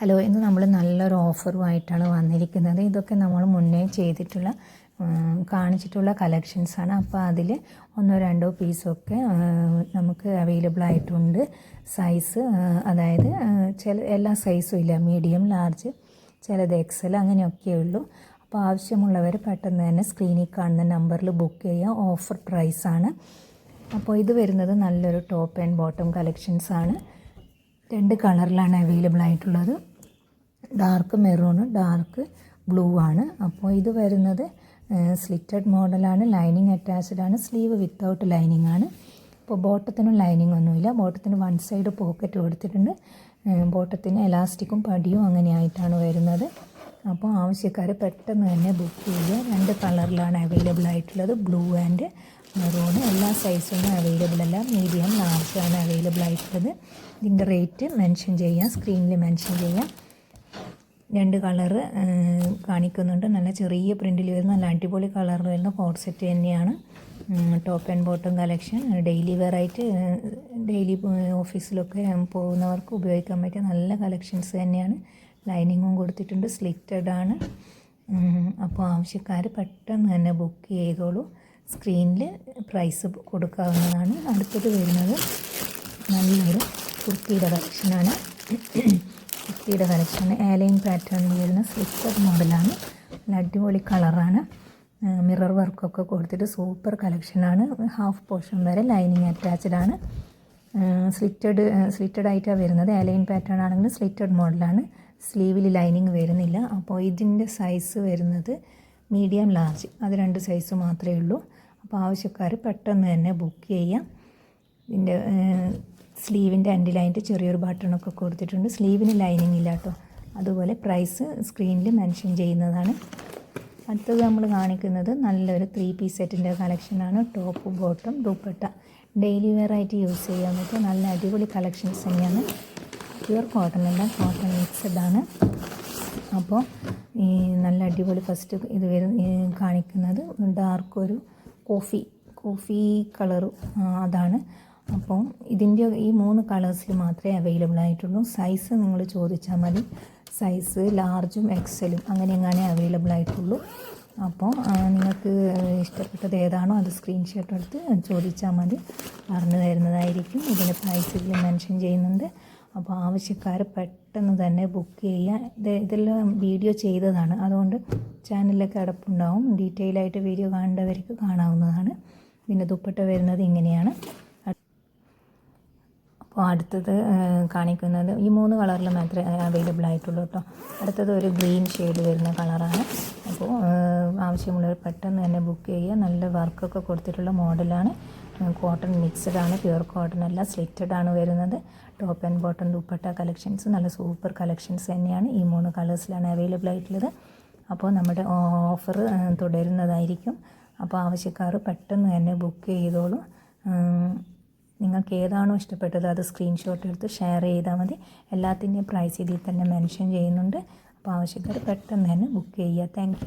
Hello ഇന്ന് നമ്മൾ നല്ലൊരു ഓഫറുമായിട്ടാണ് വന്നിരിക്കുന്നത്. ഇതൊക്കെ നമ്മൾ മുന്നേ ചെയ്തിട്ടുള്ള കാണിച്ചിട്ടുള്ള കളക്ഷൻസാണ് അപ്പോൾ അതിൽ ഒന്നോ രണ്ടോ പീസൊക്കെ നമുക്ക് അവൈലബിൾ ആയിട്ടുണ്ട്. സൈസ് അതായത് ചില എല്ലാ സൈസും ഇല്ല. മീഡിയം ലാർജ് ചിലത് എക്സൽ അങ്ങനെയൊക്കെ ഉള്ളൂ. അപ്പോൾ ആവശ്യമുള്ളവർ പെട്ടെന്ന് തന്നെ സ്ക്രീനിൽ കാണുന്ന നമ്പറിൽ ബുക്ക് ചെയ്യുക ഓഫർ പ്രൈസാണ് അപ്പോൾ ഇത് വരുന്നത് നല്ലൊരു ടോപ്പ് ആൻഡ് ബോട്ടം കളക്ഷൻസാണ് രണ്ട് കളറിലാണ് അവൈലബിൾ ആയിട്ടുള്ളത്. ഡാർക്ക് മെറൂണ് ഡാർക്ക് ബ്ലൂ ആണ് അപ്പോൾ ഇത് വരുന്നത് സ്ലിറ്റഡ് മോഡലാണ് ലൈനിങ് അറ്റാച്ച്ഡ് ആണ് സ്ലീവ് വിത്തൗട്ട് ലൈനിങ് ആണ്. അപ്പോൾ ബോട്ടത്തിനും ലൈനിങ് ഒന്നുമില്ല. ബോട്ടത്തിന് വൺ സൈഡ് പോക്കറ്റ് കൊടുത്തിട്ടുണ്ട്. ബോട്ടത്തിന് എലാസ്റ്റിക്കും പടിയും അങ്ങനെയായിട്ടാണ് വരുന്നത്. അപ്പോൾ ആവശ്യക്കാർ പെട്ടെന്ന് തന്നെ ബുക്ക് ചെയ്യുക. രണ്ട് കളറിലാണ് അവൈലബിൾ ആയിട്ടുള്ളത്. ബ്ലൂ ആൻഡ് മെറൂൺ എല്ലാ സൈസൊന്നും അവൈലബിൾ അല്ല. മീഡിയം ലാർജ് ആണ് അവൈലബിൾ ആയിട്ടുള്ളത്. ഇതിന്റെ റേറ്റ് മെൻഷൻ ചെയ്യാം സ്ക്രീനിൽ മെൻഷൻ ചെയ്യാം. രണ്ട് കളറ് കാണിക്കുന്നുണ്ട്. നല്ല ചെറിയ പ്രിന്റിൽ വരുന്ന നല്ല അടിപൊളി കളറിൽ വരുന്ന കോഡ് സെറ്റ് തന്നെയാണ്. Top and bottom collection daily ആയിട്ട് ഡെയിലി ഓഫീസിലൊക്കെ പോകുന്നവർക്ക് ഉപയോഗിക്കാൻ പറ്റിയ നല്ല കളക്ഷൻസ് തന്നെയാണ്. ലൈനിങ്ങും കൊടുത്തിട്ടുണ്ട് സ്ലിറ്റഡ് ആണ്. അപ്പോൾ ആവശ്യക്കാർ പെട്ടെന്ന് തന്നെ ബുക്ക് ചെയ്തോളൂ. സ്ക്രീനിൽ പ്രൈസ് കൊടുക്കാവുന്നതാണ്. അടുത്തത് വരുന്നത് നല്ലൊരു കുർത്തിയുടെ കളക്ഷനാണ് കുർത്തിയുടെ കളക്ഷൻ ഏലൈൻ പാറ്റേണിൽ വരുന്ന സ്ലിപ്പർ മോഡലാണ് നല്ല അടിപൊളി കളറാണ് മിറർ വർക്കൊക്കെ കൊടുത്തിട്ട് സൂപ്പർ കളക്ഷനാണ് ഹാഫ് പോർഷൻ വരെ ലൈനിങ് അറ്റാച്ച്ഡ് ആണ്. സ്ലിറ്റഡ് സ്ലിറ്റഡ് ആയിട്ടാണ് വരുന്നത്. ഏലൈൻ പാറ്റേൺ ആണെങ്കിൽ സ്ലിറ്റഡ് മോഡലാണ് സ്ലീവിൽ ലൈനിങ് വരുന്നില്ല. അപ്പോൾ ഇതിന്റെ സൈസ് വരുന്നത് മീഡിയം ലാർജ് അത് രണ്ട് സൈസ് മാത്രമേ ഉള്ളൂ. അപ്പോൾ ആവശ്യക്കാർ പെട്ടെന്ന് തന്നെ ബുക്ക് ചെയ്യാം. ഇതിന്റെ സ്ലീവിന്റെ എൻഡിലായിട്ട് ചെറിയൊരു ബട്ടണൊക്കെ കൊടുത്തിട്ടുണ്ട്. സ്ലീവിന് ലൈനിങ് ഇല്ല കേട്ടോ. അതുപോലെ പ്രൈസ് സ്ക്രീനിൽ മെൻഷൻ ചെയ്യുന്നതാണ്. അടുത്തത് നമ്മൾ കാണിക്കുന്നത് നല്ലൊരു ത്രീ പീസ് സെറ്റിന്റെ കളക്ഷനാണ്. Top bottom dupatta. Daily wear ആയിട്ട് യൂസ് ചെയ്യാൻ പറ്റും നല്ല അടിപൊളി കളക്ഷൻസ് തന്നെയാണ്. പ്യുവർ കോട്ടൺ അല്ല കോട്ടൺ മിക്സഡ് ആണ്. അപ്പോൾ ഈ നല്ല അടിപൊളി ഫസ്റ്റ് ഇത് വരും കാണിക്കുന്നത് ഡാർക്ക് ഒരു കോഫി കോഫി കളർ അതാണ്. അപ്പോൾ ഇതിന്റെ ഈ മൂന്ന് കളേഴ്സിൽ മാത്രമേ അവൈലബിൾ ആയിട്ടുള്ളൂ. സൈസ് നിങ്ങൾ ചോദിച്ചാൽ മതി. സൈസ് ലാർജും എക്സലും അങ്ങനെ എങ്ങനെ അവൈലബിൾ ആയിട്ടുള്ളൂ. അപ്പോൾ നിങ്ങൾക്ക് ഇഷ്ടപ്പെട്ടത് ഏതാണോ അത് സ്ക്രീൻഷോട്ട് എടുത്ത് ചോദിച്ചാൽ മതി. പറഞ്ഞു തരുന്നതായിരിക്കും. ഇതിന്റെ പ്രൈസ് ഇതിൽ മെൻഷൻ ചെയ്യുന്നുണ്ട്. അപ്പോൾ ആവശ്യക്കാർ പെട്ടെന്ന് തന്നെ ബുക്ക് ചെയ്യുക. ഇത് ഇതെല്ലാം വീഡിയോ ചെയ്തതാണ്. അതുകൊണ്ട് ചാനലിലൊക്കെ അടപ്പുണ്ടാവും. ഡീറ്റെയിൽ ആയിട്ട് വീഡിയോ കാണേണ്ടവർക്ക് കാണാവുന്നതാണ്. പിന്നെ ദുപ്പട്ട വരുന്നത് ഇങ്ങനെയാണ്. അടുത്തത് കാണിക്കുന്നത് ഈ മൂന്ന് കളറിൽ മാത്രമേ അവൈലബിൾ ആയിട്ടുള്ളൂ കേട്ടോ. അടുത്തത് ഒരു ഗ്രീൻ ഷെയ്ഡ് വരുന്ന കളറാണ്. അപ്പോൾ ആവശ്യമുള്ളവർ പെട്ടെന്ന് തന്നെ ബുക്ക് ചെയ്യുക. നല്ല വർക്കൊക്കെ കൊടുത്തിട്ടുള്ള മോഡലാണ്. കോട്ടൺ മിക്സ്ഡ് ആണ് പ്യുവർ കോട്ടൺ അല്ല സ്ലിറ്റഡ് ആണ് വരുന്നത്. Top and bottom dupatta collections നല്ല സൂപ്പർ കളക്ഷൻസ് തന്നെയാണ് ഈ മൂന്ന് കളേഴ്സിലാണ് അവൈലബിൾ ആയിട്ടുള്ളത്. അപ്പോൾ നമ്മുടെ ഓഫർ തുടരുന്നതായിരിക്കും. അപ്പോൾ ആവശ്യക്കാർ പെട്ടെന്ന് തന്നെ ബുക്ക് ചെയ്തോളൂ. നിങ്ങൾക്ക് ഏതാണോ ഇഷ്ടപ്പെട്ടത് അത് സ്ക്രീൻഷോട്ട് എടുത്ത് ഷെയർ ചെയ്താൽ മതി. എല്ലാത്തിന്റെയും പ്രൈസ് ഇതിൽ തന്നെ മെൻഷൻ ചെയ്യുന്നുണ്ട്. അപ്പോൾ ആവശ്യക്കാർ പെട്ടെന്ന് തന്നെ ബുക്ക് ചെയ്യുക. താങ്ക്